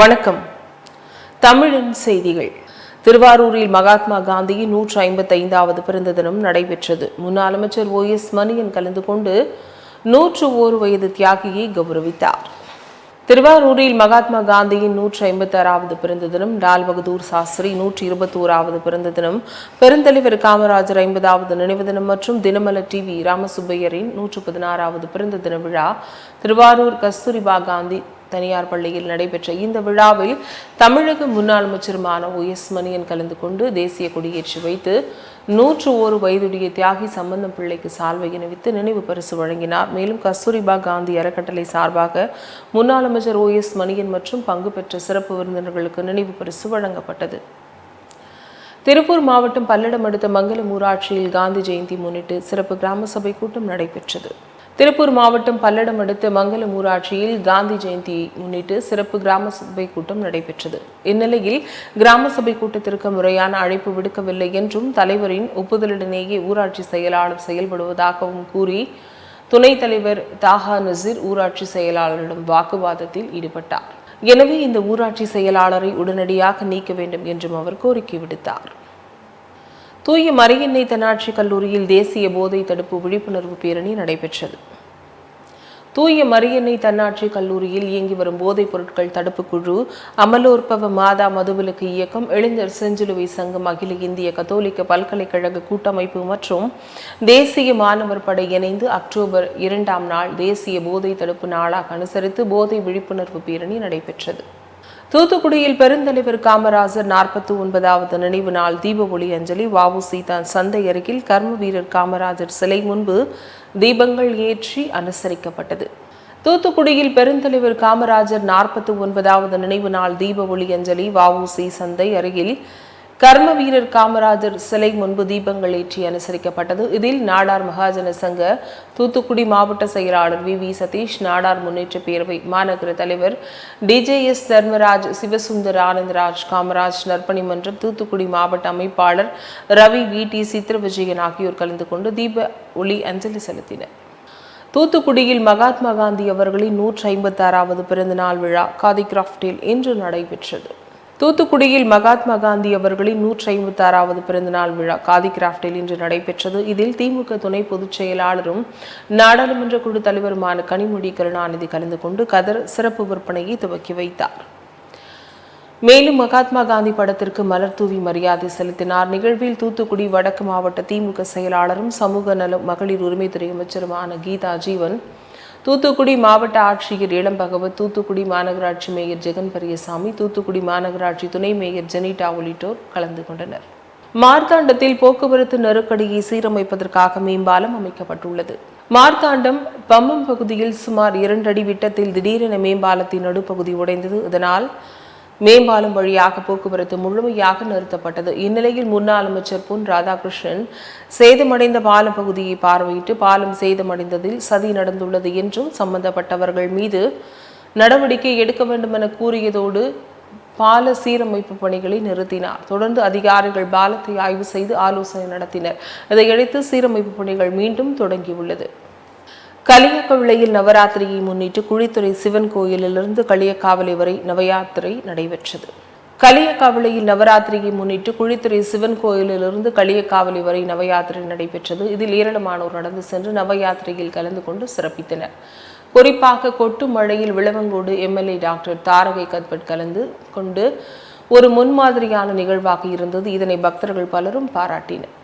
வணக்கம். தமிழின் செய்திகள். திருவாரூரில் மகாத்மா காந்தியின் நூற்று ஐம்பத்தி ஐந்தாவது பிறந்த தினம் நடைபெற்றது. முன்னாள் அமைச்சர் ஓ எஸ் மணியன் கலந்து கொண்டு நூற்று ஓரு வயது தியாகியை கௌரவித்தார். திருவாரூரில் மகாத்மா காந்தியின் நூற்றி ஐம்பத்தி ஆறாவது பிறந்த தினம் லால் பகதூர் சாஸ்திரி நூற்றி இருபத்தி ஓராவது பிறந்த தினம் பெருந்தலைவர் காமராஜர் ஐம்பதாவது நினைவு தினம் மற்றும் தினமலர் டிவி ராமசுப்பையரின் நூற்று பதினாறாவது பிறந்த தின விழா திருவாரூர் கஸ்தூரிபா காந்தி தனியார் பள்ளியில் நடைபெற்ற இந்த விழாவில் தமிழக முன்னாள் அமைச்சருமான ஓ எஸ் மணியன் கலந்து கொண்டு தேசிய கொடியேற்றி வைத்து நூற்று ஓரு வயதுடைய தியாகி சம்பந்தம் பிள்ளைக்கு சால்வை அணிவித்து நினைவு பரிசு வழங்கினார். மேலும் கஸ்தூரிபா காந்தி அறக்கட்டளை சார்பாக முன்னாள் அமைச்சர் ஓ எஸ் மணியன் மற்றும் பங்கு பெற்ற சிறப்பு விருந்தினர்களுக்கு நினைவு பரிசு வழங்கப்பட்டது. திருப்பூர் மாவட்டம் பல்லடம் அடுத்த மங்கலம் ஊராட்சியில் காந்தி ஜெயந்தி முன்னிட்டு சிறப்பு கிராம சபை கூட்டம் நடைபெற்றது. திருப்பூர் மாவட்டம் பல்லடம் அடுத்த மங்கலம் ஊராட்சியில் காந்தி ஜெயந்தியை முன்னிட்டு சிறப்பு கிராம சபை கூட்டம் நடைபெற்றது. இந்நிலையில் கிராம சபை கூட்டத்திற்கு முறையான அழைப்பு விடுக்கவில்லை என்றும் தலைவரின் ஒப்புதலுடனேயே ஊராட்சி செயலாளர் செயல்படுவதாகவும் கூறி துணைத் தலைவர் தாஹா நசீர் ஊராட்சி செயலாளரிடம் வாக்குவாதத்தில் ஈடுபட்டார். எனவே இந்த ஊராட்சி செயலாளரை உடனடியாக நீக்க வேண்டும் என்றும் அவர் கோரிக்கை விடுத்தார். தூய மரியன்னை தன்னாட்சி கல்லூரியில் தேசிய போதை தடுப்பு விழிப்புணர்வு பேரணி நடைபெற்றது. தூய மரியன்னை தன்னாட்சி கல்லூரியில் இயங்கி வரும் போதைப் பொருட்கள் தடுப்பு குழு அமலோற்பவ மாதா மதுவிலக்கு இயக்கம் இளைஞர் செஞ்சிலுவை சங்கம் அகில இந்திய கத்தோலிக்க பல்கலைக்கழக கூட்டமைப்பு மற்றும் தேசிய மாணவர் படை இணைந்து அக்டோபர் இரண்டாம் நாள் தேசிய போதை தடுப்பு நாளாக அனுசரித்து போதை விழிப்புணர்வு பேரணி நடைபெற்றது. தூத்துக்குடியில் பெருந்தலைவர் காமராஜர் நாற்பத்தி ஒன்பதாவது நினைவு நாள் தீப ஒளி அஞ்சலி. வாவு சீதான் சந்தை அருகில் கர்ம வீரர் காமராஜர் சிலை முன்பு தீபங்கள் ஏற்றி அனுசரிக்கப்பட்டது. தூத்துக்குடியில் பெருந்தலைவர் காமராஜர் நாற்பத்தி ஒன்பதாவது நினைவு நாள் தீப ஒளி அஞ்சலி. வாவுசி சந்தை அருகில் கர்ம வீரர் காமராஜர் சிலை முன்பு தீபங்கள் ஏற்றி அனுசரிக்கப்பட்டது. இதில் நாடார் மகாஜன சங்க தூத்துக்குடி மாவட்ட செயலாளர் வி வி சதீஷ் நாடார் முன்னேற்ற பேரவை மாநகர தலைவர் டிஜேஎஸ் தர்மராஜ் சிவசுந்தர் ஆனந்தராஜ் காமராஜ் நற்பணி மன்றம் தூத்துக்குடி மாவட்ட அமைப்பாளர் ரவி வி டி சித்திர விஜயன் ஆகியோர் கலந்து கொண்டு தீப ஒளி அஞ்சலி செலுத்தினர். தூத்துக்குடியில் மகாத்மா காந்தி அவர்களின் நூற்றி ஐம்பத்தாறாவது பிறந்தநாள் விழா காதி கிராஃப்டில் இன்று நடைபெற்றது. தூத்துக்குடியில் மகாத்மா காந்தி அவர்களின் நூற்றி ஐம்பத்தி ஆறாவது பிறந்தநாள் விழா காதி கிராஃப்டில் இன்று நடைபெற்றது. இதில் திமுக துணை பொதுச் செயலாளரும் நாடாளுமன்ற குழு தலைவருமான கனிமொழி கருணாநிதி கலந்து கொண்டு கதர் சிறப்பு விற்பனையை துவக்கி வைத்தார். மேலும் மகாத்மா காந்தி படத்திற்கு மலர் தூவி மரியாதை செலுத்தினார். நிகழ்வில் தூத்துக்குடி வடக்கு மாவட்ட திமுக செயலாளரும் சமூக நல மகளிர் உரிமைத்துறை அமைச்சருமான கீதா ஜீவன் தூத்துக்குடி மாவட்ட ஆட்சியர் இளம் பகவத் தூத்துக்குடி மாநகராட்சி மேயர் ஜெகன் பெரியசாமி தூத்துக்குடி மாநகராட்சி துணை மேயர் ஜெனிட்டா உள்ளிட்டோர் கலந்து கொண்டனர். மார்த்தாண்டத்தில் போக்குவரத்து நெருக்கடியை சீரமைப்பதற்காக மேம்பாலம் அமைக்கப்பட்டுள்ளது. மார்த்தாண்டம் பம்மம் பகுதியில் சுமார் இரண்டடி விட்டத்தில் திடீரென மேம்பாலத்தின் நடுப்பகுதி உடைந்தது. இதனால் மேம்பாலம் வழியாக போக்குவரத்து முழுமையாக நிறுத்தப்பட்டது. இந்நிலையில் முன்னாள் அமைச்சர் பொன் ராதாகிருஷ்ணன் சேதமடைந்த பாலம் பகுதியை பார்வையிட்டு பாலம் சேதமடைந்ததில் சதி நடந்துள்ளது என்றும் சம்பந்தப்பட்டவர்கள் மீது நடவடிக்கை எடுக்க வேண்டும் என கூறியதோடு பால சீரமைப்பு பணிகளை நிறுத்தினார். தொடர்ந்து அதிகாரிகள் பாலத்தை ஆய்வு செய்து ஆலோசனை நடத்தினர். இதையடுத்து சீரமைப்பு பணிகள் மீண்டும் தொடங்கியுள்ளது. களியக்கவிளையில் நவராத்திரியை முன்னிட்டு குழித்துறை சிவன் கோயிலிலிருந்து களியக்காவலை வரை நவயாத்திரை நடைபெற்றது. களியக்காவலையில் நவராத்திரியை முன்னிட்டு குழித்துறை சிவன் கோயிலிலிருந்து களியக்காவலை வரை நவயாத்திரை நடைபெற்றது. இதில் ஏராளமானோர் நடந்து சென்று நவயாத்திரையில் கலந்து கொண்டு சிறப்பித்தனர். குறிப்பாக கொட்டு மழையில் Vilavancode MLA doctor Tharagai Cuthbert கலந்து கொண்டு ஒரு முன்மாதிரியான நிகழ்வாக இருந்தது. இதனை பக்தர்கள் பலரும் பாராட்டினர்.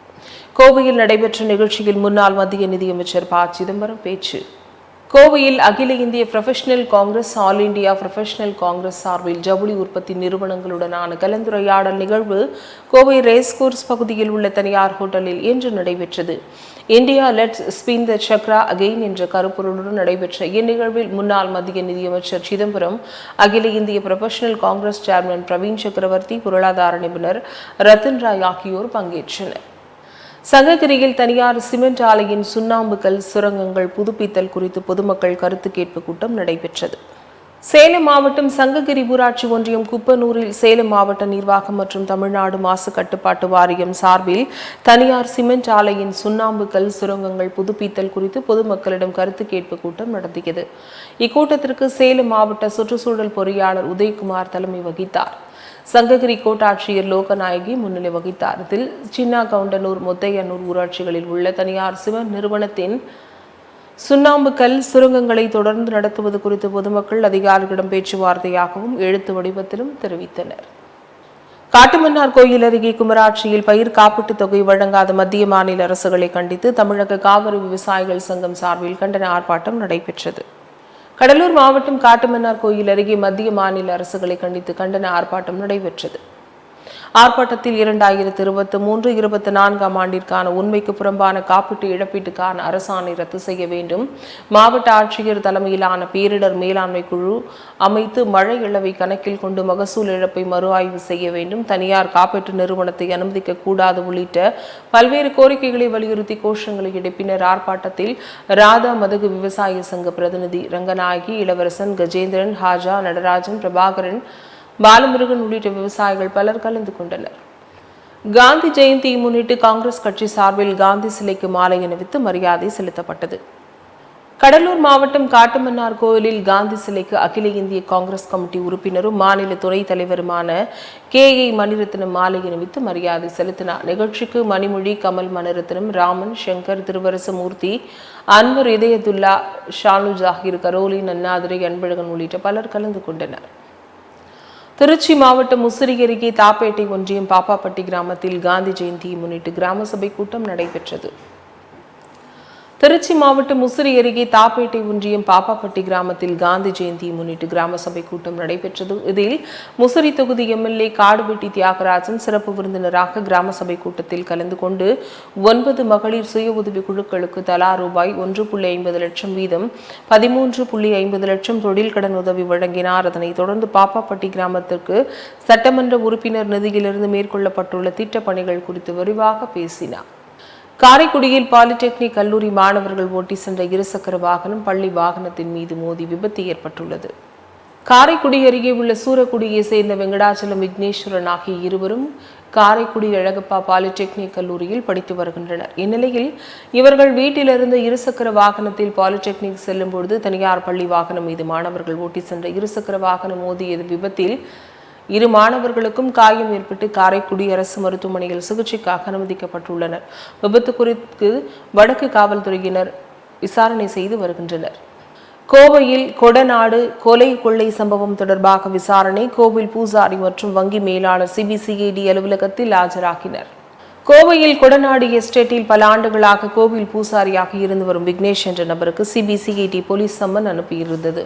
கோவையில் நடைபெற்ற நிகழ்ச்சியில் முன்னாள் மத்திய நிதியமைச்சர் ப. சிதம்பரம் பேச்சு. கோவையில் அகில இந்திய professional Congress all India professional Congress சார்பில் ஜவுளி உற்பத்தி நிறுவனங்களுடனான கலந்துரையாடல் நிகழ்வு கோவை ரேஸ்கோர்ஸ் பகுதியில் உள்ள தனியார் ஹோட்டலில் இன்று நடைபெற்றது. India let's spin the chakra again என்ற கருப்பொருளுடன் நடைபெற்ற இந்நிகழ்வில் முன்னாள் மத்திய நிதியமைச்சர் சிதம்பரம் அகில இந்திய ப்ரொஃபஷனல் காங்கிரஸ் சேர்மன் பிரவீன் சக்கரவர்த்தி பொருளாதார நிபுணர் ரத்தன் ராய் ஆகியோர் பங்கேற்றனர். சங்ககிரியில் தனியார் சிமெண்ட் ஆலையின் சுண்ணாம்புகள் சுரங்கங்கள் புதுப்பித்தல் குறித்து பொதுமக்கள் கருத்து கேட்பு கூட்டம் நடைபெற்றது. சேலம் மாவட்டம் சங்ககிரி ஊராட்சி ஒன்றியம் குப்பனூரில் சேலம் மாவட்ட நிர்வாகம் மற்றும் தமிழ்நாடு மாசு கட்டுப்பாட்டு வாரியம் சார்பில் தனியார் சிமெண்ட் ஆலையின் சுண்ணாம்புகள் சுரங்கங்கள் புதுப்பித்தல் குறித்து பொதுமக்களிடம் கருத்து கேட்பு கூட்டம் நடத்தியது. இக்கூட்டத்திற்கு சேலம் மாவட்ட சுற்றுச்சூழல் பொறியாளர் உதயகுமார் தலைமை வகித்தார். சங்ககிரி கோட்டாட்சியர் லோகநாயகி முன்னிலை வகித்தார். இதில் சின்னா கவுண்டனூர் முத்தையனூர் ஊராட்சிகளில் உள்ள தனியார் சிவ நிறுவனத்தின் சுண்ணாம்பு கல் சுரங்கங்களை தொடர்ந்து நடத்துவது குறித்து பொதுமக்கள் அதிகாரிகளிடம் பேச்சுவார்த்தையாகவும் எழுத்து வடிவத்திலும் தெரிவித்தனர். காட்டுமன்னார் கோயில் அருகே குமராட்சியில் பயிர் காப்பீட்டுத் தொகை வழங்காத மத்திய மாநில அரசுகளை கண்டித்து தமிழக காவிரி விவசாயிகள் சங்கம் சார்பில் கண்டன ஆர்ப்பாட்டம் நடைபெற்றது. கடலூர் மாவட்டம் காட்டுமன்னார் கோயில் அருகே மத்திய மாநில அரசுகளை கண்டித்து கண்டன ஆர்ப்பாட்டம் நடைபெற்றது. ஆர்ப்பாட்டத்தில் இரண்டாயிரத்து இருபத்தி மூன்று இருபத்தி நான்காம் ஆண்டிற்கான உண்மைக்கு புறம்பான காப்பீட்டு இழப்பீட்டுக்கான அரசாணை ரத்து செய்ய வேண்டும். மாவட்ட ஆட்சியர் தலைமையிலான பேரிடர் மேலாண்மை குழு அமைத்து மழை இழவை கணக்கில் கொண்டு மகசூல் இழப்பை மறு ஆய்வு செய்ய வேண்டும். தனியார் காப்பீட்டு நிறுவனத்தை அனுமதிக்க கூடாது உள்ளிட்ட பல்வேறு கோரிக்கைகளை வலியுறுத்தி கோஷங்களை எழுப்பினர். ஆர்ப்பாட்டத்தில் ராதா மதகு விவசாய சங்க பிரதிநிதி ரங்கநாயகி இளவரசன் கஜேந்திரன் ஹாஜா நடராஜன் பிரபாகரன் பாலமுருகன் உள்ளிட்ட விவசாயிகள் பலர் கலந்து கொண்டனர். காந்தி ஜெயந்தியை முன்னிட்டு காங்கிரஸ் கட்சி சார்பில் காந்தி சிலைக்கு மாலை அணிவித்து மரியாதை செலுத்தப்பட்டது. கடலூர் மாவட்டம் காட்டுமன்னார் கோயிலில் காந்தி சிலைக்கு அகில இந்திய காங்கிரஸ் கமிட்டி உறுப்பினரும் மாநில துணைத் தலைவருமான கே ஏ மணிரத்னம் மாலை அணிவித்து மரியாதை செலுத்தினார். நிகழ்ச்சிக்கு மணிமொழி கமல் மணிரத்னம் ராமன் சங்கர் திருவரசமூர்த்தி அன்வர் இதயதுல்லா ஷானு ஜாகிர் கரோலின் அண்ணாதுரை அன்பழகன் உள்ளிட்ட பலர் கலந்து கொண்டனர். திருச்சி மாவட்டம் முசிறி அருகே தாப்பேட்டை ஒன்றியம் பாப்பாப்பட்டி கிராமத்தில் காந்தி ஜெயந்தியை முன்னிட்டு கிராம சபை கூட்டம் நடைபெற்றது. திருச்சி மாவட்டம் முசிறி அருகே தாப்பேட்டை ஒன்றியம் பாப்பாப்பட்டி கிராமத்தில் காந்தி ஜெயந்தியை முன்னிட்டு கிராம சபை கூட்டம் நடைபெற்றது. இதில் முசிறி தொகுதி எம்எல்ஏ காடுவெட்டி தியாகராஜன் சிறப்பு விருந்தினராக கிராம சபை கூட்டத்தில் கலந்து கொண்டு ஒன்பது மகளிர் சுய உதவி குழுக்களுக்கு தலா ரூபாய் ஒன்று புள்ளி ஐம்பது லட்சம் வீதம் பதிமூன்று புள்ளி ஐம்பது லட்சம் தொழில் கடன் உதவி வழங்கினார். அதனைத் தொடர்ந்து பாப்பாப்பட்டி கிராமத்திற்கு சட்டமன்ற உறுப்பினர் நிதியிலிருந்து மேற்கொள்ளப்பட்டுள்ள திட்டப் பணிகள் குறித்து விரிவாக பேசினார். காரைக்குடியில் பாலிடெக்னிக் கல்லூரி மாணவர்கள் ஓட்டி சென்ற இருசக்கர வாகனம் பள்ளி வாகனத்தின் மீது மோதி விபத்து ஏற்பட்டுள்ளது. காரைக்குடி அருகே உள்ள சூரக்குடியை சேர்ந்த வெங்கடாச்சலம் விக்னேஸ்வரன் ஆகிய இருவரும் காரைக்குடி அழகப்பா பாலிடெக்னிக் கல்லூரியில் படித்து வருகின்றனர். இந்நிலையில் இவர்கள் வீட்டிலிருந்து இருசக்கர வாகனத்தில் பாலிடெக்னிக் செல்லும் பொழுது தனியார் பள்ளி வாகனம் மீது மாணவர்கள் ஓட்டி சென்ற இருசக்கர வாகனம் மோதியது விபத்தில் இரு மாணவர்களுக்கும் காயம் ஏற்பட்டு காரைக்குடி அரசு மருத்துவமனையில் சிகிச்சைக்காக அனுமதிக்கப்பட்டுள்ளனர். விபத்து குறித்து வடக்கு காவல்துறையினர் விசாரணை செய்து வருகின்றனர். கோவையில் கொடநாடு கொலை கொள்ளை சம்பவம் தொடர்பாக விசாரணை கோவில் பூசாரி மற்றும் வங்கி மேலாளர் சிபிசிஐடி அலுவலகத்தில் ஆஜராகினர். கோவையில் கொடநாடு எஸ்டேட்டில் பல ஆண்டுகளாக கோவில் பூசாரியாக இருந்து வரும் விக்னேஷ் என்ற நபருக்கு சிபிசிஐடி போலீஸ் சம்மன் அனுப்பியிருந்தது.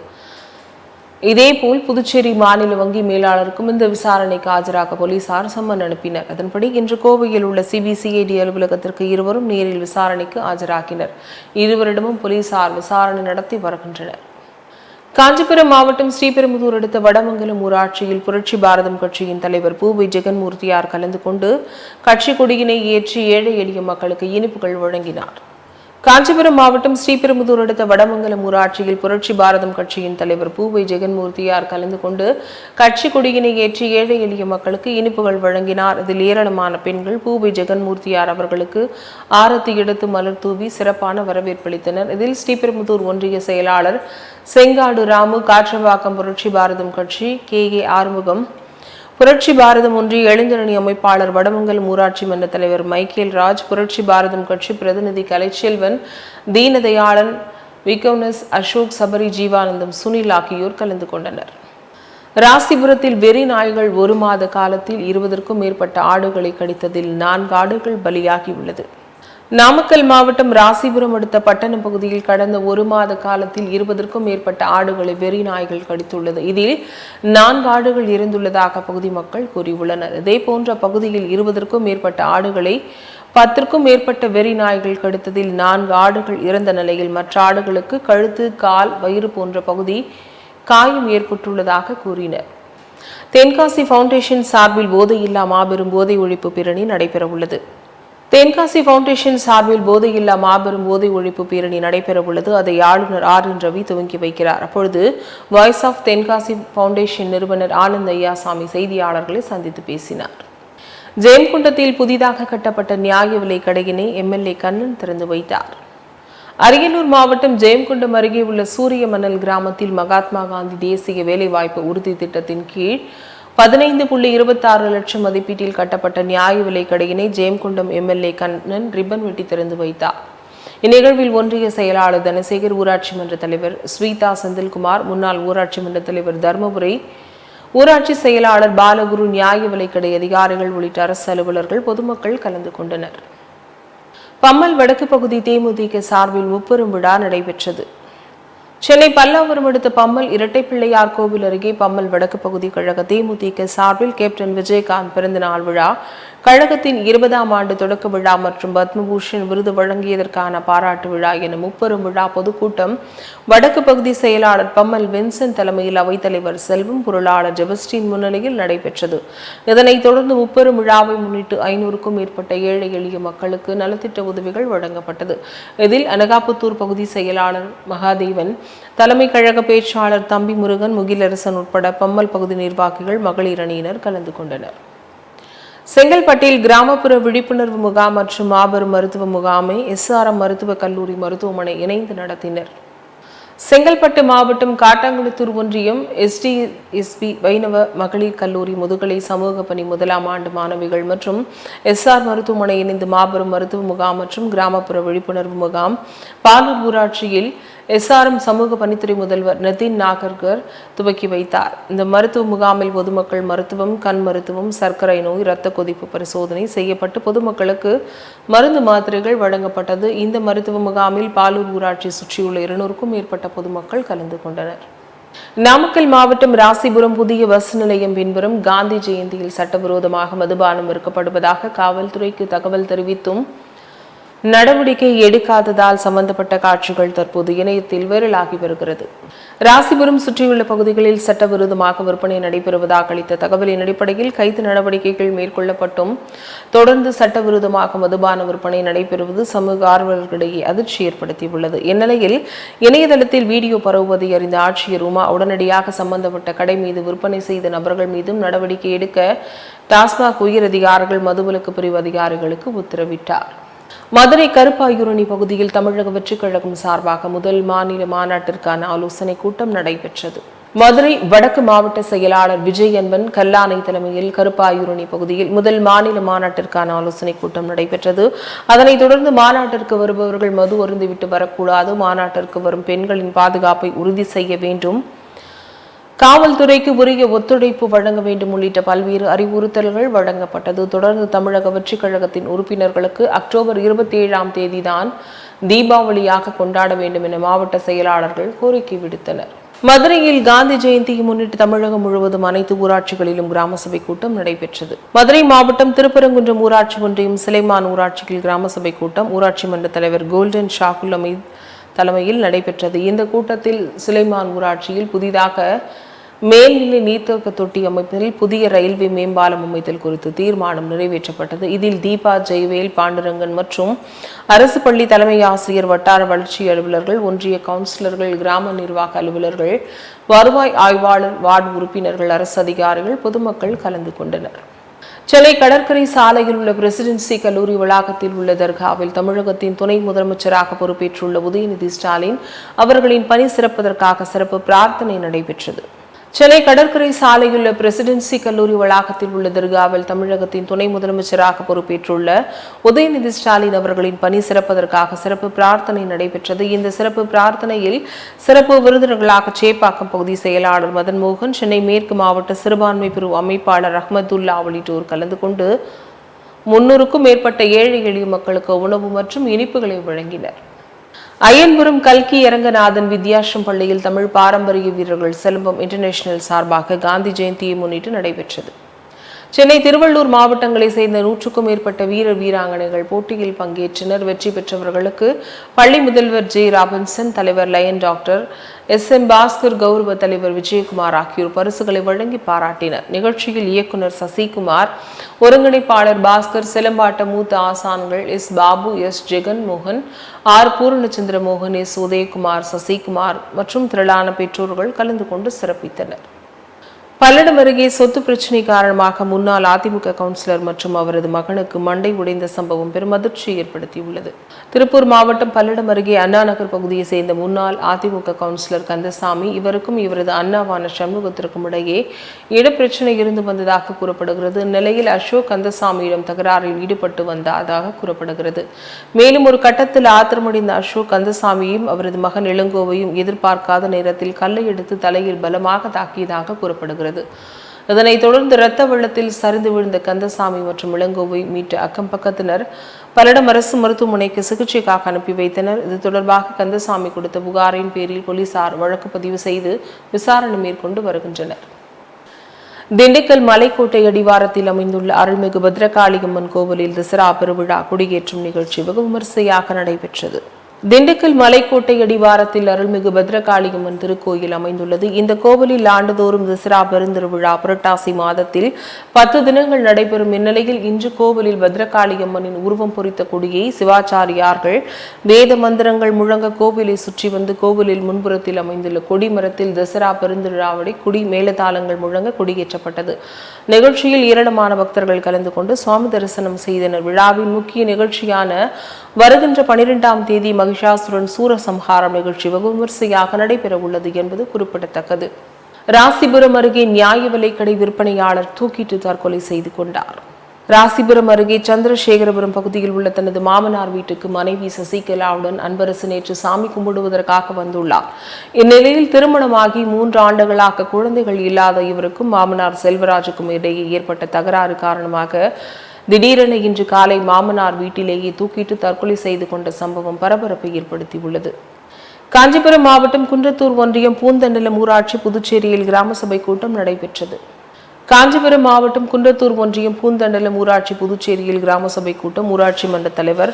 இதேபோல் புதுச்சேரி மாநில வங்கி மேலாளருக்கும் இந்த விசாரணைக்கு ஆஜராக போலீசார் சம்மன் அனுப்பினர். அதன்படி இன்று கோவையில் உள்ள சிபிசிஐடி அலுவலகத்திற்கு இருவரும் நேரில் விசாரணைக்கு ஆஜராகினர். இருவரிடமும் போலீசார் விசாரணை நடத்தி வருகின்றனர். காஞ்சிபுரம் மாவட்டம் ஸ்ரீபெரும்புதூர் அடுத்த வடமங்கலம் ஊராட்சியில் புரட்சி பாரதம் கட்சியின் தலைவர் பூவை ஜெகன்மூர்த்தியார் கலந்து கொண்டு கட்சி கொடியினை ஏற்றி ஏழை எளிய மக்களுக்கு இனிப்புகள் வழங்கினார். காஞ்சிபுரம் மாவட்டம் ஸ்ரீபெரும்புதூர் அடுத்த வடமங்கலம் ஊராட்சியில் புரட்சி பாரதம் கட்சியின் தலைவர் பூவை ஜெகன்மூர்த்தியார் கலந்து கொண்டு கட்சி கொடியினை ஏற்றி ஏழை எளிய மக்களுக்கு இனிப்புகள் வழங்கினார். இதில் ஏராளமான பெண்கள் பூவை ஜெகன்மூர்த்தியார் அவர்களுக்கு ஆரத்தி எடுத்து மலர் தூவி சிறப்பான வரவேற்பளித்தனர் இதில் ஸ்ரீபெரும்புதூர் ஒன்றிய செயலாளர் செங்காடு ராமு காற்றவாக்கம் புரட்சி பாரதம் கட்சி கே. ஏ. ஆறுமுகம் புரட்சி பாரதம் ஒன்றிய இளைஞரணி அமைப்பாளர் வடமங்கல் ஊராட்சி மன்ற தலைவர் மைக்கேல் ராஜ் புரட்சி பாரதம் கட்சி பிரதிநிதி கலைச்செல்வன் தீனதயாளன் விகோனஸ் அசோக் சபரி ஜீவானந்தம் சுனில் ஆகியோர் கலந்து கொண்டனர். ராசிபுரத்தில் வெறி நாய்கள் ஒரு மாத காலத்தில் இருபதற்கும் மேற்பட்ட ஆடுகளை கடித்ததில் நான்கு ஆடுகள் பலியாகியுள்ளது. நாமக்கல் மாவட்டம் ராசிபுரம் அடுத்த பட்டணம் பகுதியில் கடந்த ஒரு மாத காலத்தில் இருபதற்கும் மேற்பட்ட ஆடுகளை வெறி நாய்கள் கடித்துள்ளது. இதில் நான்கு ஆடுகள் இறந்துள்ளதாக பகுதி மக்கள் கூறியுள்ளனர். இதே போன்ற பகுதியில் இருபதற்கும் மேற்பட்ட ஆடுகளை பத்திற்கும் மேற்பட்ட வெறி நாய்கள் கடித்ததில் நான்கு ஆடுகள் இறந்த நிலையில் மற்ற ஆடுகளுக்கு கழுத்து கால் வயிறு போன்ற பகுதி காயம் ஏற்பட்டுள்ளதாக கூறினர். தென்காசி ஃபவுண்டேஷன் சார்பில் போதையில்லா மாபெரும் போதை ஒழிப்பு பேரணி நடைபெறவுள்ளது. தென்காசி ஃபவுண்டேஷன் சார்பில் போதையில்லா மாபெரும் போதை ஒழிப்பு பேரணி நடைபெறவுள்ளது. அதை ஆளுநர் ஆர் என் ரவி துவங்கி வைக்கிறார். அப்பொழுது வாய்ஸ் ஆஃப் தென்காசி ஃபவுண்டேஷன் நிறுவனர் ஆனந்த் ஐயாசாமி செய்தியாளர்களை சந்தித்து பேசினார். ஜெயம்குண்டத்தில் புதிதாக கட்டப்பட்ட நியாய விலை கடையினை எம்எல்ஏ கண்ணன் திறந்து வைத்தார். அரியலூர் மாவட்டம் ஜெயம்குண்டம் அருகே உள்ள சூரிய மணல் கிராமத்தில் மகாத்மா காந்தி தேசிய வேலைவாய்ப்பு உறுதி திட்டத்தின் கீழ் பதினைந்து புள்ளி இருபத்தாறு லட்சம் மதிப்பீட்டில் கட்டப்பட்ட நியாய விலை கடையினை ஜெயம்குண்டம் எம்எல்ஏ கண்ணன் ரிப்பன் வெட்டி திறந்து வைத்தார். இந்நிகழ்வில் ஒன்றிய செயலாளர் தனசேகர் ஊராட்சி மன்ற தலைவர் ஸ்வீதா செந்தில்குமார் முன்னாள் ஊராட்சி மன்ற தலைவர் தர்மபுரி ஊராட்சி செயலாளர் பாலகுரு நியாய விலைக்கடை அதிகாரிகள் உள்ளிட்ட அரசு அலுவலர்கள் பொதுமக்கள் கலந்து கொண்டனர். பம்மல் வடக்கு பகுதி தேமுதிக சார்பில் முப்பெரும் விழா நடைபெற்றது. சென்னை பல்லாவரம் அடுத்த பம்மல் இரட்டை பிள்ளையார் கோவில் அருகே பம்மல் வடக்கு பகுதி கழக தேமுதிக சார்பில் கேப்டன் விஜயகாந்த் பிறந்தநாள் விழா. கழகத்தின் இருபதாம் ஆண்டு தொடக்க விழா மற்றும் பத்மபூஷன் விருது வழங்கியதற்கான பாராட்டு விழா என முப்பெரும் விழா பொதுக்கூட்டம் வடக்கு பகுதி செயலாளர் பம்மல் வின்சன் தலைமையில் அவைத்தலைவர் செல்வம் பொருளாளர் ஜெபஸ்டின் முன்னிலையில் நடைபெற்றது. இதனைத் தொடர்ந்து முப்பெரும் விழாவை முன்னிட்டு ஐநூறுக்கும் மேற்பட்ட ஏழை எளிய மக்களுக்கு நலத்திட்ட உதவிகள் வழங்கப்பட்டது. இதில் அனகாபுத்தூர் பகுதி செயலாளர் மகாதேவன் தலைமை கழக பேச்சாளர் தம்பி முருகன் முகிலரசன் உட்பட பம்மல் பகுதி நிர்வாகிகள் மகளிர் அணியினர் கலந்து கொண்டனர். செங்கல்பட்டில் கிராமப்புற விழிப்புணர்வு முகாம் மற்றும் மாபெரும் மருத்துவ முகாமை எஸ்ஆர்எம் மருத்துவக் கல்லூரி மருத்துவமனை இணைந்து நடத்தினர். செங்கல்பட்டு மாவட்டம் காட்டாங்குளத்தூர் ஒன்றியம் எஸ்டிஎஸ்பி வைணவ மகளிர் கல்லூரி முதுகலை சமூக பணி முதலாம் ஆண்டு மாணவிகள் மற்றும் எஸ்ஆர் மருத்துவமனை இணைந்து மாபெரும் மருத்துவ முகாம் மற்றும் கிராமப்புற விழிப்புணர்வு முகாம் பாலூர் ஊராட்சியில் எஸ்ஆர்எம் சமூக பணித்துறை முதல்வர் நிதின் நாகர்கர் துவக்கி வைத்தார். இந்த மருத்துவ முகாமில் பொதுமக்கள் மருத்துவம் கண் மருத்துவம் சர்க்கரை நோய் இரத்த கொதிப்பு பரிசோதனை செய்யப்பட்டு பொதுமக்களுக்கு மருந்து மாத்திரைகள் வழங்கப்பட்டது. இந்த மருத்துவ முகாமில் பாலூர் ஊராட்சி சுற்றியுள்ள இருநூறுக்கும் மேற்பட்ட பொதுமக்கள் கலந்து கொண்டனர். நாமக்கல் மாவட்டம் ராசிபுரம் புதிய பஸ் நிலையம் பின்புறம் காந்தி ஜெயந்தியில் சட்டவிரோதமாக மதுபானம் விற்கப்படுவதாக காவல்துறைக்கு தகவல் தெரிவித்தும் நடவடிக்கை எடுக்காததால் சம்பந்தப்பட்ட காட்சிகள் தற்போது இணையத்தில் வைரலாகி வருகிறது. ராசிபுரம் சுற்றியுள்ள பகுதிகளில் சட்டவிரோதமாக விற்பனை நடைபெறுவதாக அளித்த தகவலின் அடிப்படையில் கைது நடவடிக்கைகள் மேற்கொள்ளப்பட்டும். தொடர்ந்து சட்டவிரோதமாக மதுபான விற்பனை நடைபெறுவது சமூக ஆர்வலர்களிடையே அதிர்ச்சி ஏற்படுத்தியுள்ளது. இந்நிலையில் இணையதளத்தில் வீடியோ பரவுவதை அறிந்த ஆட்சியர் உமா உடனடியாக சம்பந்தப்பட்ட கடை மீது விற்பனை செய்த நபர்கள் மீதும் நடவடிக்கை எடுக்க டாஸ்மாக் உயர் அதிகாரிகள் மதுவிலக்கு பிரிவு அதிகாரிகளுக்கு உத்தரவிட்டார். மதுரை கருப்பாயூரணி பகுதியில் தமிழக வெற்றிக் கழகம் சார்பாக முதல் மாநில மாநாட்டிற்கான ஆலோசனை கூட்டம் நடைபெற்றது. மதுரை வடக்கு மாவட்ட செயலாளர் விஜய் அன்பன் கல்லானை தலைமையில் கருப்பாயூரணி பகுதியில் முதல் மாநில மாநாட்டிற்கான ஆலோசனை கூட்டம் நடைபெற்றது. அதனைத் தொடர்ந்து மாநாட்டிற்கு வருபவர்கள் மது அருந்திவிட்டு வரக்கூடாது. மாநாட்டிற்கு வரும் பெண்களின் பாதுகாப்பை உறுதி செய்ய வேண்டும். காவல்துறைக்கு உரிய ஒத்துழைப்பு வழங்க வேண்டும் உள்ளிட்ட பல்வேறு அறிவுறுத்தல்கள் வழங்கப்பட்டது. தொடர்ந்து தமிழக வெற்றிக் கழகத்தின் உறுப்பினர்களுக்கு அக்டோபர் இருபத்தி ஏழாம் தேதிதான் தீபாவளியாக கொண்டாட வேண்டும் என மாவட்ட செயலாளர்கள் கோரிக்கை விடுத்தனர். மதுரையில் காந்தி ஜெயந்தியை முன்னிட்டு தமிழகம் முழுவதும் அனைத்து ஊராட்சிகளிலும் கிராம சபை கூட்டம் நடைபெற்றது. மதுரை மாவட்டம் திருப்பரங்குன்றம் ஊராட்சி ஒன்றியம் சிலைமான் ஊராட்சியில் கிராம சபை கூட்டம் ஊராட்சி மன்ற தலைவர் கோல்டன் ஷாகுல் அமீத் தலைமையில் நடைபெற்றது. இந்த கூட்டத்தில் சிலைமான் ஊராட்சியில் புதிதாக மேல்நிலை நீர்த்தேக்க தொட்டி அமைப்பதில் புதிய ரயில்வே மேம்பாலம் அமைத்தல் குறித்து தீர்மானம் நிறைவேற்றப்பட்டது. இதில் தீபா ஜெய்வேல் பாண்டுரங்கன் மற்றும் அரசு பள்ளி தலைமை ஆசிரியர் வட்டார வளர்ச்சி அலுவலர்கள் ஒன்றிய கவுன்சிலர்கள் கிராம நிர்வாக அலுவலர்கள் வருவாய் ஆய்வாளர் வார்டு உறுப்பினர்கள் அரசு அதிகாரிகள் பொதுமக்கள் கலந்து கொண்டனர். சென்னை கடற்கரை சாலையில் உள்ள பிரசிடென்சி கல்லூரி வளாகத்தில் உள்ள தர்காவில் தமிழகத்தின் துணை முதலமைச்சராக பொறுப்பேற்றுள்ள உதயநிதி ஸ்டாலின் அவர்களின் பணி சிறப்பதற்காக சிறப்பு பிரார்த்தனை நடைபெற்றது. சென்னை கடற்கரை சாலையுள்ள பிரசிடென்சி கல்லூரி வளாகத்தில் உள்ள தர்காவில் தமிழகத்தின் துணை முதலமைச்சராக பொறுப்பேற்றுள்ள உதயநிதி ஸ்டாலின் அவர்களின் பணி சிறப்பதற்காக சிறப்பு பிரார்த்தனை நடைபெற்றது. இந்த சிறப்பு பிரார்த்தனையில் சிறப்பு விருந்தினர்களாக சேப்பாக்கம் பகுதி செயலாளர் மதன் மோகன் சென்னை மேற்கு மாவட்ட சிறுபான்மை பிரிவு அமைப்பாளர் அஹ்மதுல்லா உள்ளிட்டோர் கலந்து கொண்டு முன்னூறுக்கும் மேற்பட்ட ஏழை எளிய மக்களுக்கு உணவு மற்றும் இனிப்புகளை வழங்கினர். அயன்புரம் கல்கி இரங்கநாதன் வித்யாசம் பள்ளியில் தமிழ் பாரம்பரிய வீரர்கள் செலும்பம் இன்டர்நேஷனல் சார்பாக காந்தி ஜெயந்தியை முன்னிட்டு நடைபெற்றது. சென்னை திருவள்ளூர் மாவட்டங்களை சேர்ந்த நூற்றுக்கும் மேற்பட்ட வீரர் வீராங்கனைகள் போட்டியில் பங்கேற்றனர். வெற்றி பெற்றவர்களுக்கு பள்ளி முதல்வர் ஜே ராபின்சன் தலைவர் lion doctor S M Bhaskar கௌரவ தலைவர் விஜயகுமார் ஆகியோர் பரிசுகளை வழங்கி பாராட்டினர். நிகழ்ச்சியில் இயக்குனர் சசிகுமார் ஒருங்கிணைப்பாளர் பாஸ்கர் சிலம்பாட்ட மூத்த ஆசான்கள் எஸ் பாபு எஸ் ஜெகன் மோகன் ஆர் பூர்ணச்சந்திர மோகன் எஸ் உதயகுமார் சசிகுமார் மற்றும் திரளான பெற்றோர்கள் கலந்து கொண்டு சிறப்பித்தனர். பல்லடம் அருகே சொத்து பிரச்சினை காரணமாக முன்னாள் அதிமுக கவுன்சிலர் மற்றும் அவரது மகனுக்கு மண்டை உடைந்த சம்பவம் பெரும் அதிர்ச்சியை ஏற்படுத்தியுள்ளது. திருப்பூர் மாவட்டம் பல்லடம் அருகே அண்ணா நகர் பகுதியை சேர்ந்த முன்னாள் அதிமுக கவுன்சிலர் கந்தசாமி இவருக்கும் இவரது அண்ணாவான சண்முகத்திற்கும் இடையே இடப்பிரச்சனை இருந்து வந்ததாக கூறப்படுகிறது. நிலையில் அசோக் கந்தசாமியிடம் தகராறில் ஈடுபட்டு வந்ததாக கூறப்படுகிறது. மேலும் ஒரு கட்டத்தில் ஆத்திரமடைந்த அசோக் கந்தசாமியையும் அவரது மகன் இளங்கோவையும் எதிர்பார்க்காத நேரத்தில் கல்லை எடுத்து தலையில் பலமாக தாக்கியதாக கூறப்படுகிறது. வருகிறது இதனைத் தொடர்ந்து இரத்த வெள்ளத்தில் சரிந்து விழுந்த கந்தசாமி மற்றும் இளங்கோவை மீட்ட அக்கம் பக்கத்தினர் பல்லடம் அரசு மருத்துவமனைக்கு சிகிச்சைக்காக அனுப்பி வைத்தனர். இது தொடர்பாக கந்தசாமி கொடுத்த புகாரின் பேரில் போலீசார் வழக்கு பதிவு செய்து விசாரணை மேற்கொண்டு வருகின்றனர். திண்டுக்கல் மலைக்கோட்டை அடிவாரத்தில் அமைந்துள்ள அருள்மிகு பத்ரகாளியம்மன் கோவிலில் தசரா பெருவிழா கொடியேற்றும் நிகழ்ச்சி வெகு விமரிசையாக நடைபெற்றது. திண்டுக்கல் மலைக்கோட்டை அடிவாரத்தில் அருள்மிகு பத்ரகாளியம்மன் திருக்கோயில் அமைந்துள்ளது. இந்த கோவிலில் ஆண்டுதோறும் தசரா பெருந்திருவிழா புரட்டாசி மாதத்தில் பத்து தினங்கள் நடைபெறும் இந்நிலையில் இன்று கோவிலில் பத்ரகாளியம்மனின் உருவம் பொறித்த கொடியை சிவாச்சாரியார்கள் வேத மந்திரங்கள் முழங்க கோவிலை சுற்றி வந்து கோவிலில் முன்புறத்தில் அமைந்துள்ள கொடி மரத்தில் தசரா பெருந்திருவிழாவடி குடி மேலதாளங்கள் முழங்க கொடியேற்றப்பட்டது. நிகழ்ச்சியில் ஏராளமான பக்தர்கள் கலந்து கொண்டு சுவாமி தரிசனம் செய்தனர். விழாவின் முக்கிய நிகழ்ச்சியான வருகின்ற பனிரெண்டாம் தேதி மகிஷாசுரன் சூரசம்ஹாரம் நிகழ்ச்சி வெகு விமர்சையாக நடைபெற உள்ளது என்பது குறிப்பிடத்தக்கது. ராசிபுரம் அருகே நியாய விலைக்கடை விற்பனையாளர் தூக்கிட்டு தற்கொலை செய்து கொண்டார். ராசிபுரம் அருகே சந்திரசேகரபுரம் பகுதியில் உள்ள தனது மாமனார் வீட்டுக்கு மனைவி சசிகலாவுடன் அன்பரசு நேற்று சாமி கும்பிடுவதற்காக வந்துள்ளார். இந்நிலையில் திருமணமாகி மூன்று ஆண்டுகளாக குழந்தைகள் இல்லாத இவருக்கும் மாமனார் செல்வராஜுக்கும் இடையே ஏற்பட்ட தகராறு காரணமாக திடீரென இன்று காலை மாமனார் வீட்டிலேயே தூக்கிட்டு தற்கொலை செய்து கொண்ட சம்பவம் பரபரப்பை ஏற்படுத்தியுள்ளது. காஞ்சிபுரம் மாவட்டம் குன்றத்தூர் ஒன்றியம் பூந்தண்டலம் ஊராட்சி புதுச்சேரியில் கிராம சபை கூட்டம் நடைபெற்றது. காஞ்சிபுரம் மாவட்டம் குன்றத்தூர் ஒன்றியம் பூந்தண்டலம் ஊராட்சி புதுச்சேரியில் கிராம சபை கூட்டம் ஊராட்சி மன்ற தலைவர்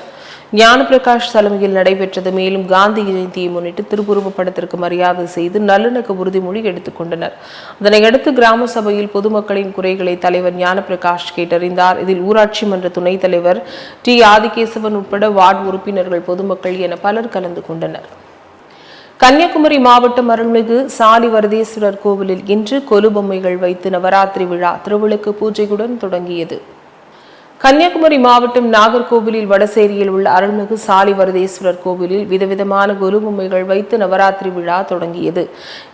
ஞானபிரகாஷ் தலைமையில் நடைபெற்றது. மேலும் காந்தி ஜெயந்தியை முன்னிட்டு திருப்புருவ படத்திற்கு மரியாதை செய்து நல்லிணக்க உறுதிமொழி எடுத்துக்கொண்டனர் அதனையடுத்து கிராம சபையில் பொதுமக்களின் குறைகளை தலைவர் ஞானபிரகாஷ் கேட்டறிந்தார். இதில் ஊராட்சி மன்ற துணைத் தலைவர் டி. ஆதிகேசவன் உட்பட வார்டு உறுப்பினர்கள் பொதுமக்கள் என பலர் கலந்து கொண்டனர். கன்னியாகுமரி மாவட்டம் அருள்மிகு சாலி வரதேஸ்வரர் கோவிலில் இன்று கொலுபொம்மைகள் வைத்து நவராத்திரி விழா திருவிளக்கு பூஜையுடன் தொடங்கியது. கன்னியாகுமரி மாவட்டம் நாகர்கோவிலில் வடசேரியில் உள்ள அருள்மிகு சாலி வரதேஸ்வரர் கோவிலில் விதவிதமான கொலுபொம்மைகள் வைத்து நவராத்திரி விழா தொடங்கியது.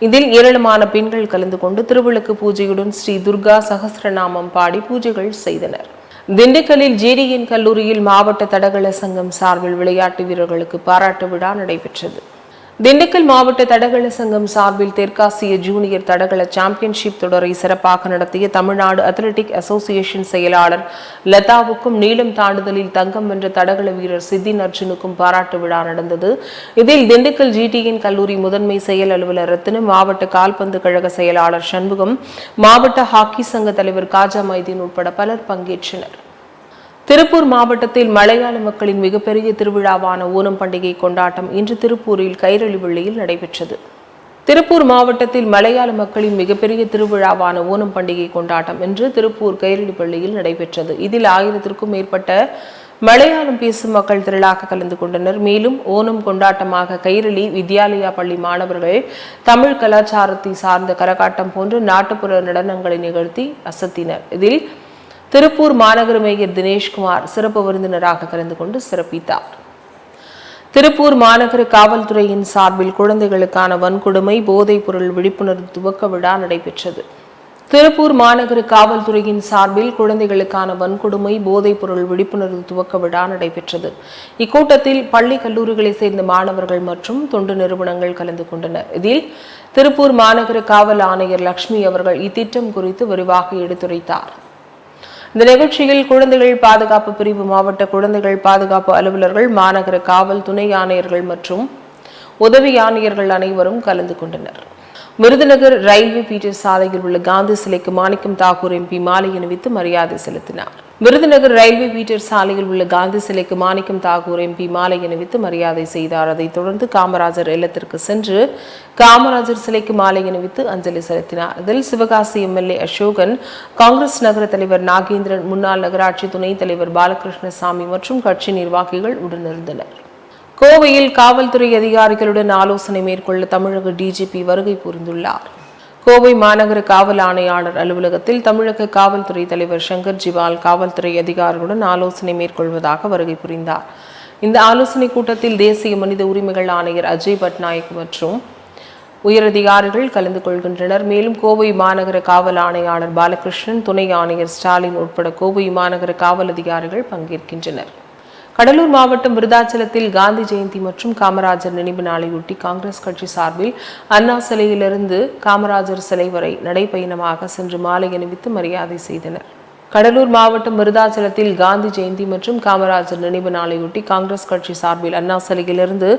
இதில் ஏராளமான பெண்கள் கலந்து கொண்டு திருவிளக்கு பூஜையுடன் ஸ்ரீ துர்கா சகசிரநாமம் பாடி பூஜைகள் செய்தனர். திண்டுக்கல்லில் ஜேடிஎன் கல்லூரியில் மாவட்ட தடகள சங்கம் சார்பில் விளையாட்டு வீரர்களுக்கு பாராட்டு விழா நடைபெற்றது. திண்டுக்கல் மாவட்ட தடகள சங்கம் சார்பில் தெற்காசிய ஜூனியர் தடகள சாம்பியன்ஷிப் தொடரை சிறப்பாக நடத்திய தமிழ்நாடு அத்லெட்டிக் அசோசியேஷன் செயலாளர் லதாவுக்கும் நீளம் தாண்டுதலில் தங்கம் வென்ற தடகள வீரர் சித்தின் அர்ஜுனுக்கும் பாராட்டு விழா நடந்தது. இதில் திண்டுக்கல் ஜிடிஎன் கல்லூரி முதன்மை செயல் அலுவலர் ரத்தினம் மாவட்ட கால்பந்து கழக செயலாளர் சண்முகம் மாவட்ட ஹாக்கி சங்க தலைவர் காஜா மைதீன் உட்பட பலர் பங்கேற்றனர். திருப்பூர் மாவட்டத்தில் மலையாள மக்களின் மிகப்பெரிய திருவிழாவான ஓணம் பண்டிகை கொண்டாட்டம் இன்று திருப்பூரில் கைரளிவள்ளியில் நடைபெற்றது. திருப்பூர் மாவட்டத்தில் மலையாள மக்களின் மிகப்பெரிய திருவிழாவான ஓணம் பண்டிகை கொண்டாட்டம் இன்று திருப்பூர் கைரளிப்பள்ளியில் நடைபெற்றது. இதில் ஆயிரத்திற்கும் மேற்பட்ட மலையாளம் பேசும் மக்கள் திரளாக கலந்து கொண்டனர். மேலும் ஓணம் கொண்டாட்டமாக கைரளி வித்யாலயா பள்ளி மாணவர்கள் தமிழ் கலாச்சாரத்தை சார்ந்த கரகாட்டம் போன்ற நாட்டுப்புற நடனங்களை நிகழ்த்தி அசத்தினர். இதில் திருப்பூர் மாநகர மேயர் தினேஷ்குமார் சிறப்பு விருந்தினராக கலந்து கொண்டு சிறப்பித்தார். திருப்பூர் மாநகர காவல்துறையின் சார்பில் குழந்தைகளுக்கான வன்கொடுமை போதைப் பொருள் விழிப்புணர்வு துவக்க விழா நடைபெற்றது. திருப்பூர் மாநகர காவல்துறையின் சார்பில் குழந்தைகளுக்கான வன்கொடுமை போதைப் பொருள் விழிப்புணர்வு துவக்க விழா நடைபெற்றது. இக்கூட்டத்தில் பள்ளி கல்லூரிகளைச் சேர்ந்த மாணவர்கள் மற்றும் தொண்டு நிறுவனங்கள் கலந்து கொண்டனர். இதில் திருப்பூர் மாநகர காவல் ஆணையர் லட்சுமி அவர்கள் இத்திட்டம் குறித்து விரிவாக எடுத்துரைத்தார். இந்த நிகழ்ச்சியில் குழந்தைகள் பாதுகாப்பு பிரிவு மாவட்ட குழந்தைகள் பாதுகாப்பு அலுவலர்கள் மாநகர காவல் துணை ஆணையர்கள் மற்றும் உதவி ஆணையர்கள் அனைவரும் கலந்து கொண்டனர். விருதுநகர் ரயில்வே பீட்டர் சாலையில் உள்ள காந்தி சிலைக்கு மாணிக்கம் தாகூர் எம்பி மாலை அணிவித்து மரியாதை செலுத்தினார். விருதுநகர் ரயில்வே பீட்டர் சாலையில் உள்ள காந்தி சிலைக்கு மாணிக்கம் தாகூர் எம்பி மாலை அணிவித்து மரியாதை செய்தார். அதைத் தொடர்ந்து காமராஜர் இல்லத்திற்கு சென்று காமராஜர் சிலைக்கு மாலை அணிவித்து அஞ்சலி செலுத்தினார். இதில் சிவகாசி எம்எல்ஏ அசோகன் காங்கிரஸ் நகர தலைவர் நாகேந்திரன் முன்னாள் நகராட்சி துணைத் தலைவர் பாலகிருஷ்ணசாமி மற்றும் கட்சி நிர்வாகிகள் உடனிருந்தனர். கோவையில் காவல்துறை அதிகாரிகளுடன் ஆலோசனை மேற்கொள்ள தமிழக டிஜிபி வருகை புரிந்துள்ளார். கோவை மாநகர காவல் ஆணையாளர் அலுவலகத்தில் தமிழக காவல்துறை தலைவர் சங்கர் ஜிவால் காவல்துறை அதிகாரிகளுடன் ஆலோசனை மேற்கொள்வதாக வருகை புரிந்தார். இந்த ஆலோசனை கூட்டத்தில் தேசிய மனித உரிமைகள் ஆணையர் அஜய் பட்நாயக் மற்றும் உயரதிகாரிகள் கலந்து கொள்கின்றனர். மேலும் கோவை மாநகர காவல் ஆணையாளர் பாலகிருஷ்ணன் துணை ஆணையர் ஸ்டாலின் உட்பட கோவை மாநகர காவல் அதிகாரிகள் பங்கேற்கின்றனர். கடலூர் மாவட்டம் விருதாச்சலத்தில் காந்தி ஜெயந்தி மற்றும் காமராஜர் நினைவு நாளையொட்டி காங்கிரஸ் கட்சி சார்பில் அண்ணா சிலையிலிருந்து காமராஜர் சிலை வரை நடைபயணமாக சென்று மாலை அணிவித்து மரியாதை செய்தனர். கடலூர் மாவட்டம் விருதாச்சலத்தில் காந்தி ஜெயந்தி மற்றும் காமராஜர் நினைவு நாளையொட்டி காங்கிரஸ் கட்சி சார்பில் அண்ணா சிலையிலிருந்து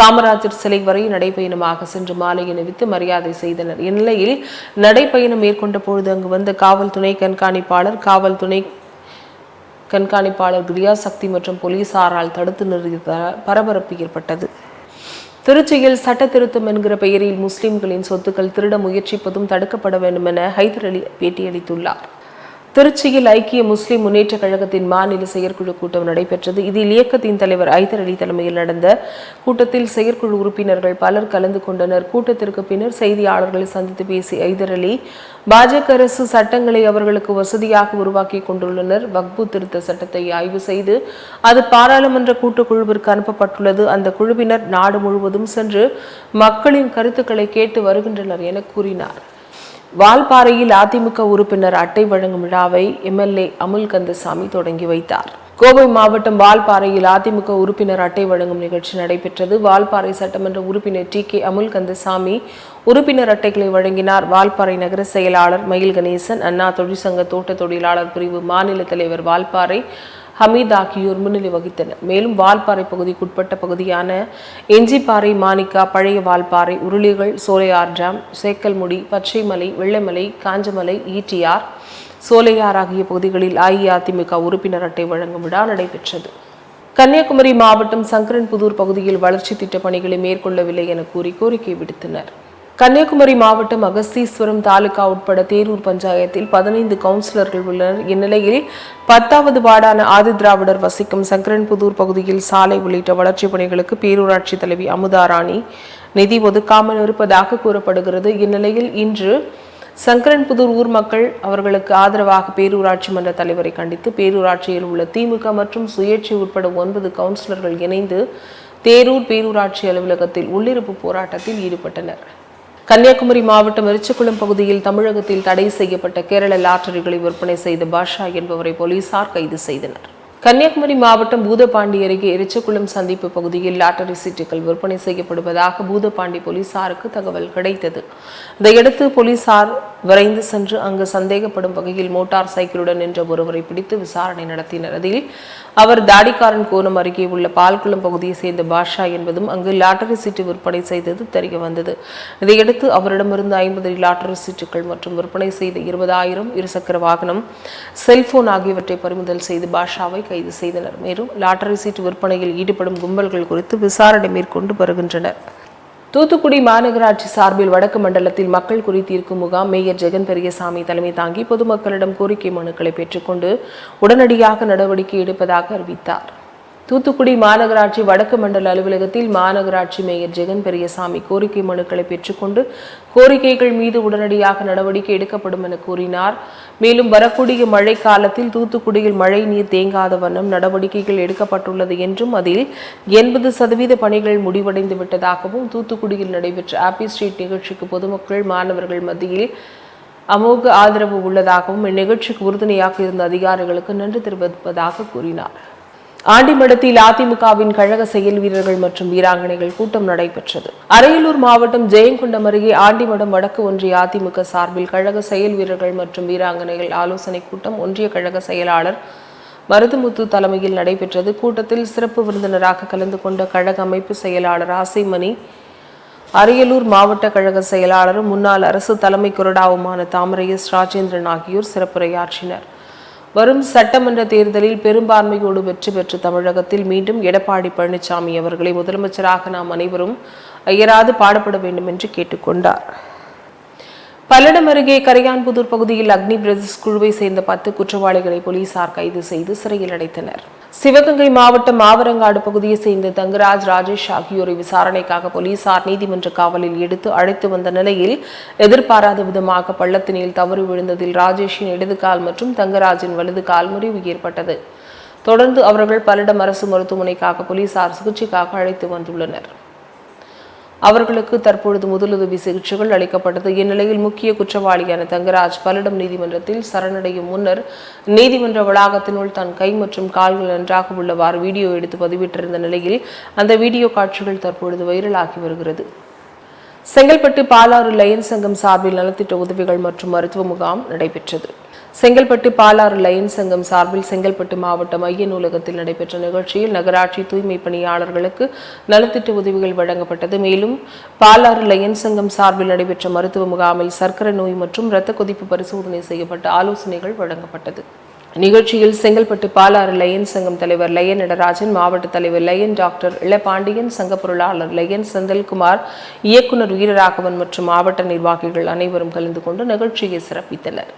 காமராஜர் சிலை வரை நடைபயணமாக சென்று மாலை அணிவித்து மரியாதை செய்தனர். இந்நிலையில் நடைபயணம் மேற்கொண்ட பொழுது அங்கு வந்த காவல் துணை கண்காணிப்பாளர் காவல் துணை கண்காணிப்பாளர் கிரியா சக்தி மற்றும் போலீசாரால் தடுத்து நிறுத்தியதால் பரபரப்பு ஏற்பட்டது. திருச்சியில் சட்ட திருத்தம் என்கிற பெயரில் முஸ்லிம்களின் சொத்துக்கள் திருட முயற்சிப்பதும் தடுக்கப்பட வேண்டும் என ஹைதர் அலி பேட்டியளித்துள்ளார். திருச்சியில் ஐக்கிய முஸ்லிம் முன்னேற்ற கழகத்தின் மாநில செயற்குழு கூட்டம் நடைபெற்றது. இதில் இயக்கத்தின் தலைவர் ஐதர் அலி தலைமையில் நடந்த கூட்டத்தில் செயற்குழு உறுப்பினர்கள் பலர் கலந்து கொண்டனர். கூட்டத்திற்கு பின்னர் செய்தியாளர்களை சந்தித்து பேசிய ஐதர் அலி பாஜக அரசு சட்டங்களை அவர்களுக்கு வசதியாக உருவாக்கி கொண்டுள்ளனர். வக்பு திருத்த சட்டத்தை ஆய்வு செய்து அது பாராளுமன்ற கூட்டுக்குழுவிற்கு அனுப்பப்பட்டுள்ளது. அந்த குழுவினர் நாடு முழுவதும் சென்று மக்களின் கருத்துக்களை கேட்டு வருகின்றனர் என கூறினார். வால்பாறையில் அதிமுக உறுப்பினர் அட்டை வழங்கும் விழாவை எம்எல்ஏ அமுல் கந்தசாமி தொடங்கி வைத்தார். கோவை மாவட்டம் வால்பாறையில் அதிமுக உறுப்பினர் அட்டை வழங்கும் நிகழ்ச்சி நடைபெற்றது. வால்பாறை சட்டமன்ற உறுப்பினர் டி கே அமுல் கந்தசாமி உறுப்பினர் அட்டைகளை வழங்கினார். வால்பாறை நகர செயலாளர் மயில் கணேசன் அண்ணா தொழிற்சங்க தோட்ட தொழிலாளர் பிரிவு மாநில தலைவர் வால்பாறை ஹமீத் ஆகியோர் முன்னிலை வகித்தனர். மேலும் வால்பாறை பகுதிக்குட்பட்ட பகுதியான எஞ்சிப்பாறை மாணிக்கா பழைய வால்பாறை உருளிகள் சோலையார் டேம் சேக்கல்முடி பச்சைமலை வெள்ளைமலை காஞ்சமலை ஈட்டியார் சோலையார் ஆகிய பகுதிகளில் அஇஅதிமுக உறுப்பினர் அட்டை வழங்கும் விழா நடைபெற்றது. கன்னியாகுமரி மாவட்டம் சங்கரன்புதூர் பகுதியில் வளர்ச்சி திட்ட பணிகளை மேற்கொள்ளவில்லை என கூறி கோரிக்கை விடுத்தனர். கன்னியாகுமரி மாவட்டம் அகஸ்தீஸ்வரம் தாலுகா உட்பட தேரூர் பஞ்சாயத்தில் பதினைந்து கவுன்சிலர்கள் உள்ளனர். இந்நிலையில் பத்தாவது வார்டான ஆதிதிராவிடர் வசிக்கும் சங்கரன்புதூர் பகுதியில் சாலை உள்ளிட்ட வளர்ச்சிப் பணிகளுக்கு பேரூராட்சி தலைவி அமுதாராணி நிதி ஒதுக்காமல் இருப்பதாக கூறப்படுகிறது. இந்நிலையில் இன்று சங்கரன்புதூர் ஊர் மக்கள் அவர்களுக்கு ஆதரவாக பேரூராட்சி மன்ற தலைவரை கண்டித்து பேரூராட்சியில் உள்ள திமுக மற்றும் சுயேட்சை உட்பட ஒன்பது கவுன்சிலர்கள் இணைந்து தேரூர் பேரூராட்சி அலுவலகத்தில் உள்ளிருப்பு போராட்டத்தில் ஈடுபட்டனர். கன்னியாகுமரி மாவட்டம் எரிச்சகுளம் பகுதியில் தமிழகத்தில் தடை செய்யப்பட்ட கேரள லாட்டரிகளை விற்பனை செய்த பாஷா என்பவரை போலீசார் கைது செய்தனர். கன்னியாகுமரி மாவட்டம் பூதபாண்டி அருகே எரிச்சக்குளம் சந்திப்பு பகுதியில் லாட்டரி சீட்டுகள் விற்பனை செய்யப்படுவதாக பூதபாண்டி போலீசாருக்கு தகவல் கிடைத்தது. இதையடுத்து போலீசார் விரைந்து சென்று அங்கு சந்தேகப்படும் வகையில் மோட்டார் சைக்கிளுடன் நின்ற ஒருவரை பிடித்து விசாரணை நடத்தினர். அதில் அவர் தாடிக்காரன் கோணம் அருகே உள்ள பால்குளம் பகுதியை சேர்ந்த பாஷா என்பதும் அங்கு லாட்டரி சீட்டு விற்பனை செய்தது தெரிய வந்தது. இதையடுத்து அவரிடமிருந்து ஐம்பது லாட்டரி சீட்டுகள் மற்றும் விற்பனை செய்த இருபதாயிரம் இருசக்கர வாகனம் செல்போன் ஆகியவற்றை பறிமுதல் செய்து பாஷாவை கைது செய்தனர். மேலும் லாட்டரி சீட்டு விற்பனையில் ஈடுபடும் கும்பல்கள் குறித்து விசாரணை மேற்கொண்டு வருகின்றனர். தூத்துக்குடி மாநகராட்சி சார்பில் வடக்கு மண்டலத்தில் மக்கள் குறித்தீர்க்கும் முகாம் மேயர் ஜெகன் பெரியசாமி தலைமை தாங்கி பொதுமக்களிடம் கோரிக்கை மனுக்களை பெற்றுக்கொண்டு உடனடியாக நடவடிக்கை எடுப்பதாக அறிவித்தார். தூத்துக்குடி மாநகராட்சி வடக்கு மண்டல அலுவலகத்தில் மாநகராட்சி மேயர் ஜெகன் பெரியசாமி கோரிக்கை மனுக்களை பெற்றுக்கொண்டு கோரிக்கைகள் மீது உடனடியாக நடவடிக்கை எடுக்கப்படும் என கூறினார். மேலும் வரக்கூடிய மழை காலத்தில் தூத்துக்குடியில் மழை நீர் தேங்காத வண்ணம் நடவடிக்கைகள் எடுக்கப்பட்டுள்ளது என்றும் அதில் எண்பது சதவீத பணிகள் முடிவடைந்து விட்டதாகவும் தூத்துக்குடியில் நடைபெற்ற ஆப்பி ஸ்ட்ரீட் நிகழ்ச்சிக்கு பொதுமக்கள் மாணவர்கள் மத்தியில் அமோக ஆதரவு உள்ளதாகவும் இந்நிகழ்ச்சிக்கு உறுதுணையாக இருந்த அதிகாரிகளுக்கு நன்றி தெரிவிப்பதாக கூறினார். ஆண்டிமடத்தில் அதிமுகவின் கழக செயல் வீரர்கள் மற்றும் வீராங்கனைகள் கூட்டம் நடைபெற்றது. அரியலூர் மாவட்டம் ஜெயங்கொண்டம் அருகே ஆண்டிமடம் வடக்கு ஒன்றிய அதிமுக சார்பில் கழக செயல் வீரர்கள் மற்றும் வீராங்கனைகள் ஆலோசனை கூட்டம் ஒன்றிய கழக செயலாளர் மருதுமுத்து தலைமையில் நடைபெற்றது. கூட்டத்தில் சிறப்பு விருந்தினராக கலந்து கொண்ட கழக அமைப்பு செயலாளர் ஆசைமணி அரியலூர் மாவட்ட கழக செயலாளரும் முன்னாள் அரசு தலைமை கொறடாவுமான தாமரையஸ் ராஜேந்திரன் ஆகியோர் சிறப்புரையாற்றினர். வரும் சட்டமன்ற தேர்தலில் பெரும்பான்மையோடு வெற்றி பெற்று தமிழகத்தில் மீண்டும் எடப்பாடி பழனிசாமி அவர்களை முதலமைச்சராக நாம் அனைவரும் இயராது பாடுபட வேண்டும் என்று கேட்டுக்கொண்டார். பல்லடம் அருகே கரையான்புதூர் பகுதியில் அக்னி பிரதர்ஸ் குழுவை சேர்ந்த பத்து குற்றவாளிகளை போலீசார் கைது செய்து சிறையில் அடைத்தனர். சிவகங்கை மாவட்டம் ஆவரங்காடு பகுதியை சேர்ந்த தங்கராஜ் ராஜேஷ் ஆகியோரை விசாரணைக்காக போலீசார் நீதிமன்ற காவலில் எடுத்து அழைத்து வந்த நிலையில் எதிர்பாராத விதமாக பள்ளத்தினில் தவறி விழுந்ததில் ராஜேஷின் இடது கால் மற்றும் தங்கராஜின் வலது கால் முறிவு ஏற்பட்டது. தொடர்ந்து அவர்கள் பல்லடம் அரசு மருத்துவமனைக்காக போலீசார் சிகிச்சைக்காக அழைத்து வந்துள்ளனர். அவர்களுக்கு தற்பொழுது முதலுதவி சிகிச்சைகள் அளிக்கப்பட்டது. இந்நிலையில் முக்கிய குற்றவாளியான தங்கராஜ் பல்லடம் நீதிமன்றத்தில் சரணடையும் முன்னர் நீதிமன்ற வளாகத்தினுள் தன் கை மற்றும் கால்கள் நன்றாக உள்ளவாறு வீடியோ எடுத்து பதிவிட்டிருந்த நிலையில் அந்த வீடியோ காட்சிகள் தற்பொழுது வைரலாகி வருகிறது. செங்கல்பட்டு பாலாறு லயன் சங்கம் சார்பில் நலத்திட்ட உதவிகள் மற்றும் மருத்துவ முகாம் நடைபெற்றது. செங்கல்பட்டு பாலாறு லயன் சங்கம் சார்பில் செங்கல்பட்டு மாவட்ட மைய நூலகத்தில் நடைபெற்ற நிகழ்ச்சியில் நகராட்சி தூய்மை பணியாளர்களுக்கு நலத்திட்ட உதவிகள் வழங்கப்பட்டது. மேலும் பாலாறு லயன் சங்கம் சார்பில் நடைபெற்ற மருத்துவ முகாமில் சர்க்கரை நோய் மற்றும் இரத்த கொதிப்பு பரிசோதனை செய்யப்பட்டு ஆலோசனைகள் வழங்கப்பட்டது. நிகழ்ச்சியில் செங்கல்பட்டு பாலாறு லயன் சங்கம் தலைவர் லயன் நடராஜன் மாவட்ட தலைவர் லயன் டாக்டர் இளபாண்டியன் சங்க பொருளாளர் லயன் செந்தில்குமார் இயக்குநர் வீரராகவன் மற்றும் மாவட்ட நிர்வாகிகள் அனைவரும் கலந்து கொண்டு நிகழ்ச்சியை சிறப்பித்தனர்.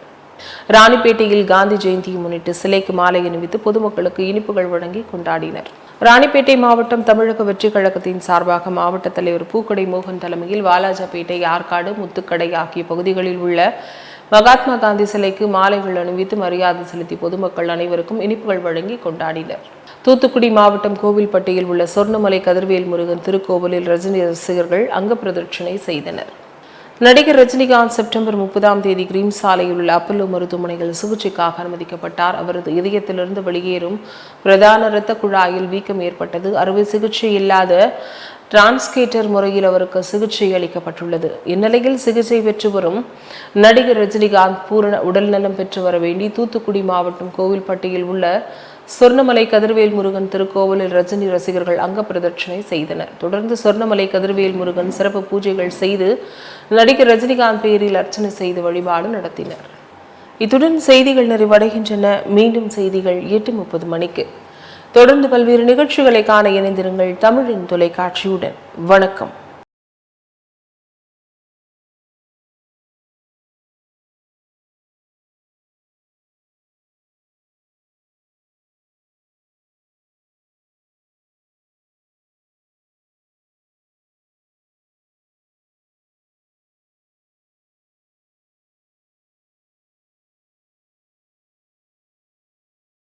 ராணிப்பேட்டையில் காந்தி ஜெயந்தியை முன்னிட்டு சிலைக்கு மாலை அணிவித்து பொதுமக்களுக்கு இனிப்புகள் வழங்கி கொண்டாடினர். ராணிப்பேட்டை மாவட்டம் தமிழக வெற்றிக் கழகத்தின் சார்பாக மாவட்ட தலைவர் பூக்கடை மோகன் தலைமையில் வாலாஜாபேட்டை ஆற்காடு முத்துக்கடை ஆகிய பகுதிகளில் உள்ள மகாத்மா காந்தி சிலைக்கு மாலைகள் அணிவித்து மரியாதை செலுத்தி பொதுமக்கள் அனைவருக்கும் இனிப்புகள் வழங்கி கொண்டாடினர். தூத்துக்குடி மாவட்டம் கோவில்பட்டியில் உள்ள சொர்ணமலை கதிர்வேல் முருகன் திருக்கோவிலில் ரஜினி ரசிகர்கள் அங்க பிரதட்சணை செய்தனர். நடிகர் ரஜினிகாந்த் செப்டம்பர் முப்பதாம் தேதி கிரீம் சாலையில் உள்ள அப்பல்லோ மருத்துவமனையில் சிகிச்சைக்காக அனுமதிக்கப்பட்டார். அவரது இதயத்திலிருந்து வெளியேறும் பிரதான இரத்த குழாயில் வீக்கம் ஏற்பட்டது. அறுவை சிகிச்சை இல்லாத டிரான்ஸ்கேட்டர் முறையில் அவருக்கு சிகிச்சை அளிக்கப்பட்டுள்ளது. இந்நிலையில் சிகிச்சை பெற்று வரும் நடிகர் ரஜினிகாந்த் பூரண உடல்நலம் பெற்று வர வேண்டி தூத்துக்குடி மாவட்டம் கோவில்பட்டியில் உள்ள சொர்ணமலை கதிர்வேல் முருகன் திருக்கோவிலில் ரஜினி ரசிகர்கள் அங்க பிரதட்சணை செய்தனர். தொடர்ந்து சொர்ணமலை கதிர்வேல் முருகன் சிறப்பு பூஜைகள் செய்து நடிகர் ரஜினிகாந்த் பேரில் அர்ச்சனை செய்து வழிபாடு நடத்தினர். இத்துடன் செய்திகள் நிறைவடைகின்றன. மீண்டும் செய்திகள் எட்டு முப்பது மணிக்கு. தொடர்ந்து பல்வேறு நிகழ்ச்சிகளை காண இணைந்திருங்கள் தமிழின் தொலைக்காட்சியுடன். வணக்கம்.